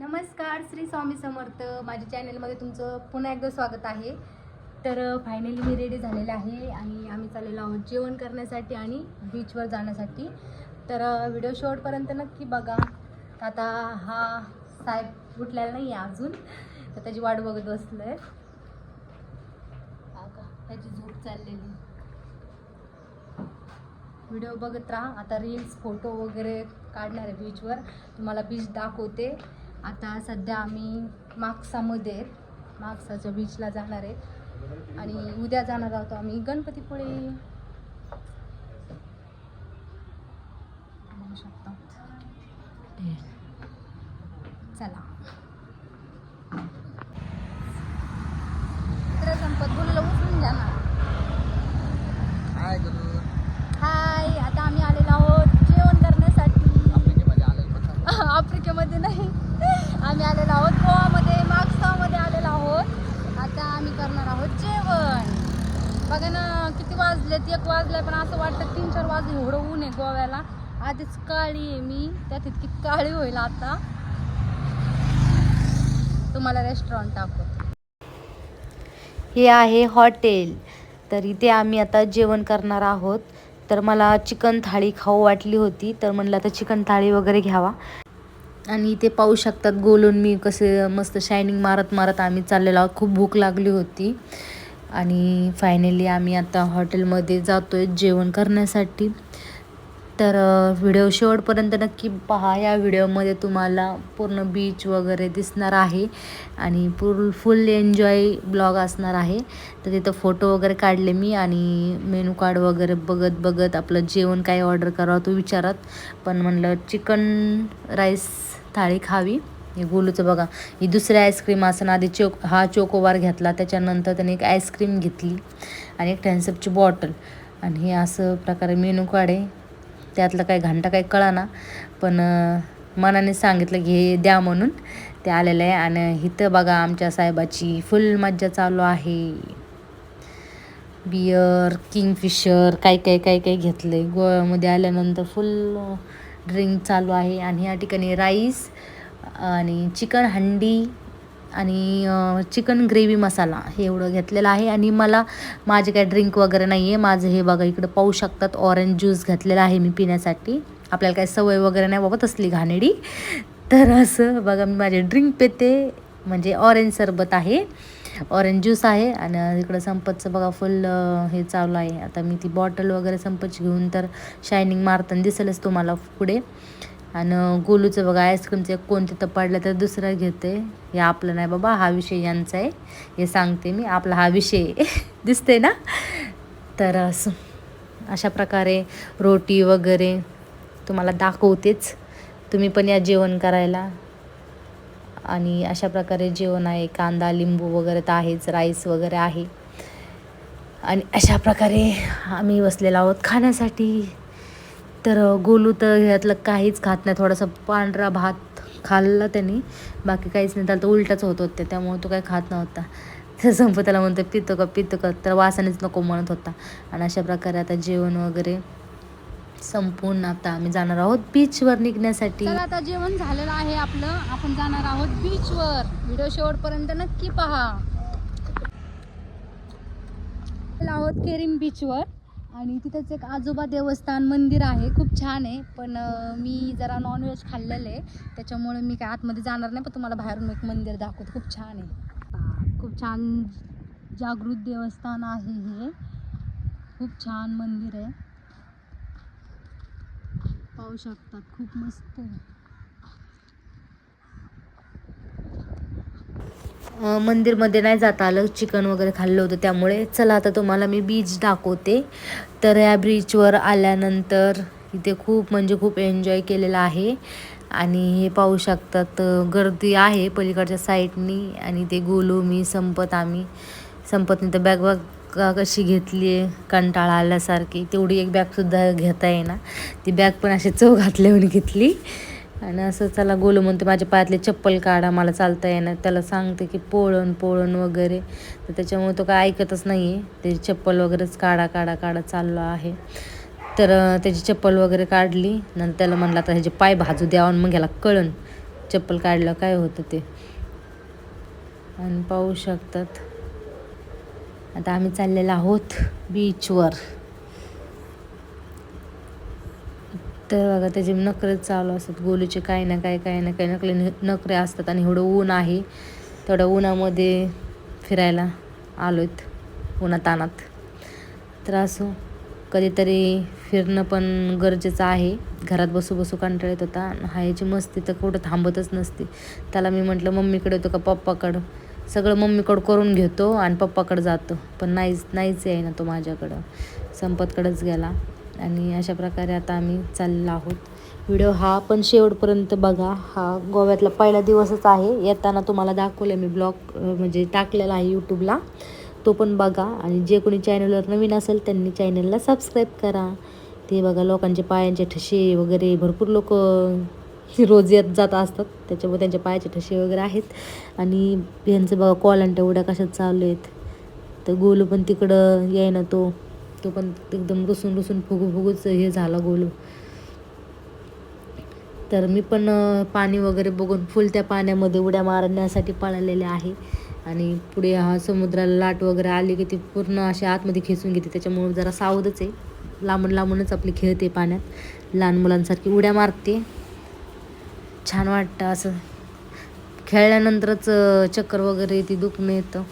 नमस्कार श्री स्वामी समर्थ. माझ्या चॅनलमध्ये तुमचं पुन्हा एकदा स्वागत आहे. तर फायनली मी रेडी झालेले आहे आणि आम्ही चाललेलो आहोत जेवण करण्यासाठी आणि बीचवर जाण्यासाठी. तर व्हिडिओ शेवटपर्यंत नक्की बघा. आता हा साहेब उठलेला नाही आहे अजून. तर त्याची वाट बघत बसलं आहे त्याची झोप चाललेली. व्हिडिओ बघत राहा. आता रील्स फोटो वगैरे काढणार आहे बीचवर तुम्हाला बीच दाखवते. आता सध्या आम्ही मागसामध्ये आहेत. मागसाच्या बीचला जाणार आहे आणि उद्या जाणार आहोत आम्ही. गणपतीपुळे बघू शकता. ते. चला. संपत बोललं उचलून घ्या ना. हाय आता आम्ही आलेलो आहोत जेवण करण्यासाठी. आफ्रिकेमध्ये नाही. आम्ही आलेलो आहोत गोवामध्ये मार्क्सगावमध्ये आलेलो आहोत. आता आम्ही करणार आहोत जेवण. बघा ना किती वाजलेत एक वाजले पण असं वाटतं तीन चार वाजले एवढं ऊन आहे गोव्याला. आधीच काळी आहे मी त्यात इतकी काळी होईल आता. तुम्हाला रेस्टॉरंट टाकतो हे आहे हॉटेल तर इथे आम्ही आता जेवण करणार आहोत. तर मला चिकन थाळी खाऊ वाटली होती तर म्हणलं आता चिकन थाळी वगैरे घ्यावा. आणि इथे पाहू शकतात गोलून मी कसे मस्त शायनिंग मारत मारत आम्ही चाललेलो आहोत. खूप भूक लागली होती. आणि फायनली आम्ही आता हॉटेलमध्ये जातो आहे जेवण करण्यासाठी. तर व्हिडिओ शेवटपर्यंत नक्की पहा. या व्हिडिओमध्ये तुम्हाला पूर्ण बीच वगैरे दिसणार आहे. आणि पूर फुल एन्जॉय ब्लॉग असणार आहे. तर तिथं फोटो वगैरे काढले मी आणि मेनू कार्ड वगैरे बघत बघत आपलं जेवण काय ऑर्डर करावं तो विचारत. पण म्हणलं चिकन राईस थाळी खावी. हे गोलूचं बघा. ही दुसरी आईस्क्रीम असं आधी चोक हा चोकोबार घेतला. त्याच्यानंतर त्याने एक आईस्क्रीम घेतली आणि एक थॅन्सअपची बॉटल आणि हे असं प्रकारे मेनू काढे. आहे त्यातलं काही घंटा काही कळा ना पण मनाने सांगितलं की हे द्या म्हणून. ते आलेलं आहे. आणि इथं बघा आमच्या साहेबाची फुल मज्जा चालू आहे. बियर किंगफिशर काय काय काय काय घेतलं आहे गोव्यामध्ये आल्यानंतर फुल ड्रिंक चालू आहे आणि या ठिकाणी राईस आणि चिकन हंडी आणि चिकन ग्रेव्ही मसाला हे एवढं घेतलेलं आहे. आणि मला माझे काय ड्रिंक वगैरे नाही आहे माझं हे बघा इकडं पाहू शकतात. ऑरेंज ज्यूस घेतलेला आहे मी पिण्यासाठी. आपल्याला काय सवय वगैरे नाही बाबा तसली घाणेडी तर असं बघा मी माझे ड्रिंक पेते. म्हणजे ऑरेंज सरबत आहे. ऑरेंज ज्यूस आहे आणि इकडं संपतचं बघा फुल हे चालू आहे. आता मी ती बॉटल वगैरे संपतची घेऊन तर शायनिंग मारताना दिसेलच तुम्हाला पुढे. आणि गोलूचं बघा आईस्क्रीमचं एक कोण तिथं पडलं तर दुसरं घेते. हे आपलं नाही बाबा हा विषय यांचा आहे. हे सांगते मी आपला हा विषय दिसते ना? तर असं अशा प्रकारे रोटी वगैरे तुम्हाला दाखवतेच. तुम्ही पण या जेवण करायला. आणि अशा प्रकारे जेवण आहे कांदा लिंबू वगैरे तर आहेच राईस वगैरे आहे. आणि अशा प्रकारे आम्ही बसलेलो आहोत खाण्यासाठी. तर गोलू तर ह्यातलं काहीच खात नाही थोडासा पांढरा भात खाल्ला त्यांनी. बाकी काहीच नाही त्याला तर उलटाच होत होते त्यामुळे तो काही खात नव्हता. तर संप त्याला म्हणतो पितो का पितो का? तर वासानेच नको म्हणत होता. आणि अशा प्रकारे आता जेवण वगैरे संपूर्ण आता आम्ही जाणार आहोत बीचवर निघण्यासाठी. तर आता जेवण झालेलं आहे आपलं. आपण जाणार आहोत बीचवर व्हिडिओ शेवटपर्यंत नक्की पहा. आहोत केरिम बीचवर आणि तिथंच एक आजोबा देवस्थान मंदिर आहे. खूप छान आहे. पण मी जरा नॉनव्हेज खाल्लेलं आहे. त्याच्यामुळे मी काय आतमध्ये जाणार नाही पण तुम्हाला बाहेरून एक मंदिर दाखवत. खूप छान आहे. खूप छान जागृत देवस्थान आहे हे. खूप छान मंदिर आहे. पाहू शकतात. खूप मस्त मंदिरमध्ये नाही जाता आलं. चिकन वगैरे खाल्लं होतं त्यामुळे. चला आता तुम्हाला मी बीच दाखवते. तर या बीचवर आल्यानंतर इथे खूप म्हणजे खूप एन्जॉय केलेला आहे. आणि हे पाहू शकतात गर्दी आहे पलीकडच्या साईडनी आणि ते गोलू मी संपत आम्ही. संपतनी तर बॅग बॅग का कशी घेतली आहे? कंटाळा आल्यासारखी. तेवढी एक बॅगसुद्धा घेता येईना. ती बॅग पण अशी चव घातल्यावर घेतली. आणि असं चला गोलू म्हणते माझ्या पायातले चप्पल काढा मला चालता येणार त्याला सांगते की पोळण पोळण वगैरे. तर त्याच्यामुळे तो काय ऐकतच नाही आहे त्याची चप्पल वगैरेच काढा काढा काढा चाललो आहे. तर त्याची चप्पल वगैरे काढली. नंतर त्याला म्हणलं आता ह्याचे पाय भाजू द्यावं आणि मग ह्याला कळण. चप्पल काढलं काय होतं ते? आणि पाहू शकतात. आता आम्ही चाललेलो आहोत बीचवर तर बघा त्याचे नखरे चालू असतात. गोलूचे काही ना काही काही ना काही नकले नखरे असतात आणि एवढं ऊन आहे. तेवढ्या उन्हामध्ये फिरायला आलो आहेत उन्हातानात तर असो कधीतरी फिरणं पण गरजेचं आहे. घरात बसू बसू कंटाळ येत होता. हा याची मस्ती तर कुठं थांबतच नसते. त्याला मी म्हटलं मम्मीकडे होतो का पप्पाकडं? सगळं मम्मीकडं करून घेतो आणि पप्पाकडं जातो. पण नाहीच नाहीच आहे ना तो माझ्याकडं. संपतकडंच गेला. आणि अशा प्रकारे आता आम्ही चाललो आहोत. व्हिडिओ हा पण शेवटपर्यंत बघा. हा गोव्यातला पहिला दिवसच आहे. येताना तुम्हाला दाखवलं मी ब्लॉग म्हणजे टाकलेला आहे यूट्यूबला तो पण बघा. आणि जे कोणी चॅनलवर नवीन असेल त्यांनी चॅनलला सबस्क्राईब करा. ते बघा लोकांचे पायांचे ठसे वगैरे. भरपूर लोक रोज येत जात असतात. त्याच्यामुळे त्यांच्या पायाचे ठसे वगैरे आहेत. आणि यांचं बघा कॉल उड्या कशात चालू आहेत. तर गोलू पण तिकडं याय तो तो पण एकदम रुसून रुसून फुगू फुगूच हे झाला गोलू. तर मी पण पाणी वगैरे बघून फुल त्या पाण्यामध्ये उड्या मारण्यासाठी पळालेले आहे. आणि पुढे हा समुद्राला लाट वगैरे आली की ती पूर्ण अशी आतमध्ये खेचून घेते. त्याच्यामुळे जरा सावधच आहे. लांबून लांबूनच आपली खेळते पाण्यात. लहान मुलांसारखी उड्या मारते. छान वाटतं असं. खेळल्यानंतरच चक्कर वगैरे ती दुखणं येतं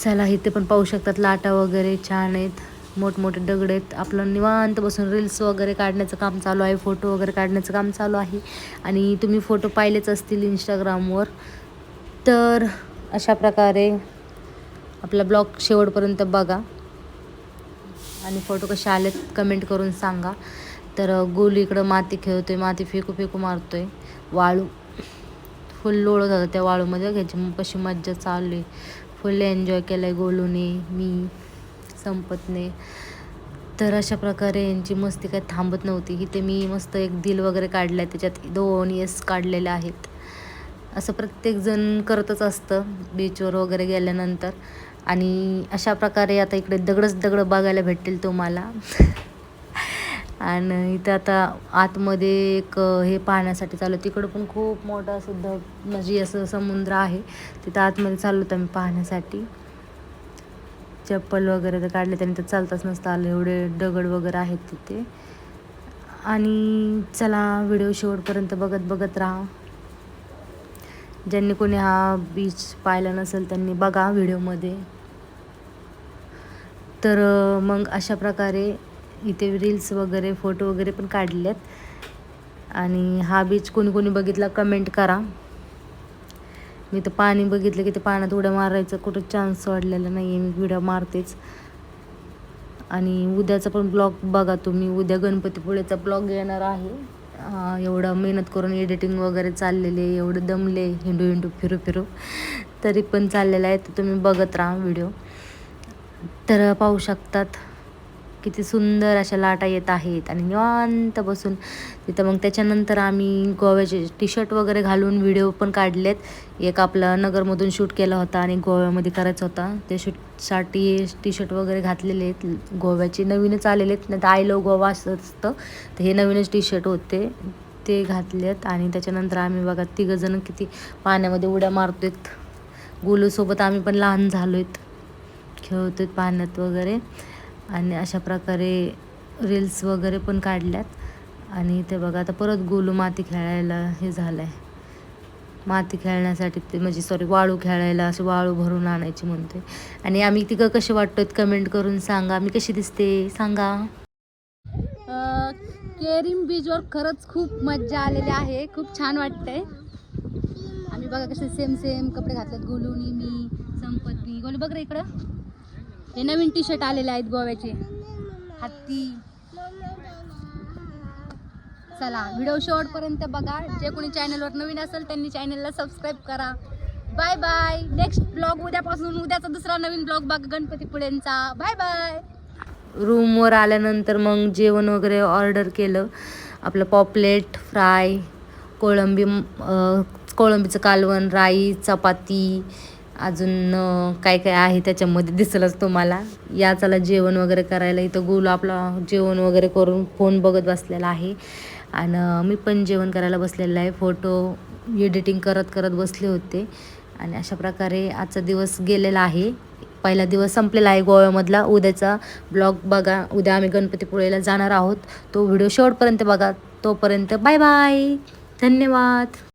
चला इथे पण पाहू शकतात लाटा वगैरे छान आहेत. मोठमोठे दगड आहेत. आपलं निवांत बसून रील्स वगैरे काढण्याचं काम चालू आहे. फोटो वगैरे काढण्याचं काम चालू आहे. आणि तुम्ही फोटो पाहिलेच असतील इंस्टाग्रामवर तर अशा प्रकारे आपला ब्लॉग शेवटपर्यंत बघा. आणि फोटो कसे आलेत कमेंट करून सांगा. तर गोलू इकडं माती खेळतोय माती फेकू फेकू मारतोय. वाळू फुल लोळत होतं त्या वाळूमध्ये घ्यायची कशी मज्जा चालू आहे. फुल एन्जॉय केलं आहे गोलूने मी संपतने. तर अशा प्रकारे यांची मस्ती काही थांबत नव्हती. इथे मी मस्त एक दिल वगैरे काढलं आहे त्याच्यात दोन येस काढलेले आहेत. असं प्रत्येकजण करतच असतं बीचवर वगैरे गेल्यानंतर. आणि अशा प्रकारे आता इकडे दगडच दगड बघायला भेटतील तुम्हाला. आणि इथं आता आतमध्ये एक हे पाहण्यासाठी चालू तिकडं पण खूप मोठं सुद्धा म्हणजे असं समुद्र आहे. तिथं आतमध्ये चाललो होतं मी पाहण्यासाठी. चप्पल वगैरे तर काढले त्याने तर चालताच नसतं आलं. एवढे दगड वगैरे आहेत तिथे. आणि चला व्हिडिओ शेवटपर्यंत बघत बघत राहा. ज्यांनी कोणी हा बीच पाहिला नसेल त्यांनी बघा व्हिडिओमध्ये. तर मग अशा प्रकारे इथे रील्स वगैरे फोटो वगैरे पण काढलेत. आणि हा बीच कोणी कोणी बघितला कमेंट करा. मी तर पाणी बघितलं की ते पाण्यात उड्या मारायचं कुठं चान्स वाढलेला नाही आहे मी व्हिडिओ मारतेच. आणि उद्याचा पण ब्लॉग बघा तुम्ही. उद्या गणपतीपुळेचा ब्लॉग येणार आहे. एवढं मेहनत करून एडिटिंग वगैरे चाललेले एवढं दमले हिंडू हिंडू फिरू फिरू. तरी पण चाललेलं आहे तर तुम्ही बघत राहा व्हिडिओ तर पाहू शकतात. किती सुंदर अशा लाटा येत आहेत आणि निवांत बसून तिथं मग त्याच्यानंतर आम्ही गोव्याचे टी शर्ट वगैरे घालून व्हिडिओ पण काढलेत. एक आपला नगरमधून शूट केला होता आणि गोव्यामध्ये करायचा होता. ते शूटसाठी टी शर्ट वगैरे घातलेले आहेत. गोव्याचे नवीनच आलेले आहेत. नाही तर आय लव गोवा असं असतं. तर हे नवीनच टी शर्ट होते. ते घातलेत आणि त्याच्यानंतर आम्ही बघा तिघंजणं किती पाण्यामध्ये उड्या मारतोत गोलूसोबत आम्ही पण लहान झालो आहेत खेळतो पाण्यात वगैरे. आणि अशा प्रकारे रील्स वगैरे पण काढल्यात. आणि इथे बघा आता परत गोलू माती खेळायला हे झालं आहे माती खेळण्यासाठी ते म्हणजे सॉरी वाळू खेळायला असे वाळू भरून आणायची म्हणते आणि आम्ही तिघं कसे वाटतोय कमेंट करून सांगा. मी कशी दिसते सांगा. केरिम बीचवर खरंच खूप मज्जा आलेली आहे. खूप छान वाटतंय. आम्ही बघा कसे सेम सेम कपडे घातलेत. गोलूनी मी संपत्ती. गोलू बघ रे इकडं. हे नवीन टी शर्ट आलेले आहेत गोव्याचे. हत्ती. चला व्हिडिओ शेवटपर्यंत बघा. जे कोणी चॅनलवर नवीन असेल त्यांनी चॅनलला सबस्क्राईब करा. बाय बाय नेक्स्ट ब्लॉग उद्यापासून उद्याचा दुसरा नवीन ब्लॉग बघा गणपतीपुळेंचा बाय बाय रूमवर आल्यानंतर मग जेवण वगैरे ऑर्डर केलं. आपलं पॉपलेट फ्राय कोळंबी कोळंबीचं कालवण राईस चपाती अजून काय काय आहे त्याच्यामध्ये दिसलंच तुम्हाला? या चला जेवण वगैरे करायला इथं गुलो आपला जेवण वगैरे करून फोन बघत बसलेला आहे. आणि मी पण जेवण करायला बसलेलं आहे. फोटो एडिटिंग करत करत बसले होते. आणि अशा प्रकारे आजचा दिवस गेलेला आहे. पहिला दिवस संपलेला आहे गोव्यामधला. उद्याचा ब्लॉग बघा. उद्या आम्ही गणपतीपुळेला जाणार आहोत. तो व्हिडिओ शेवटपर्यंत बघा. तोपर्यंत बाय बाय. धन्यवाद.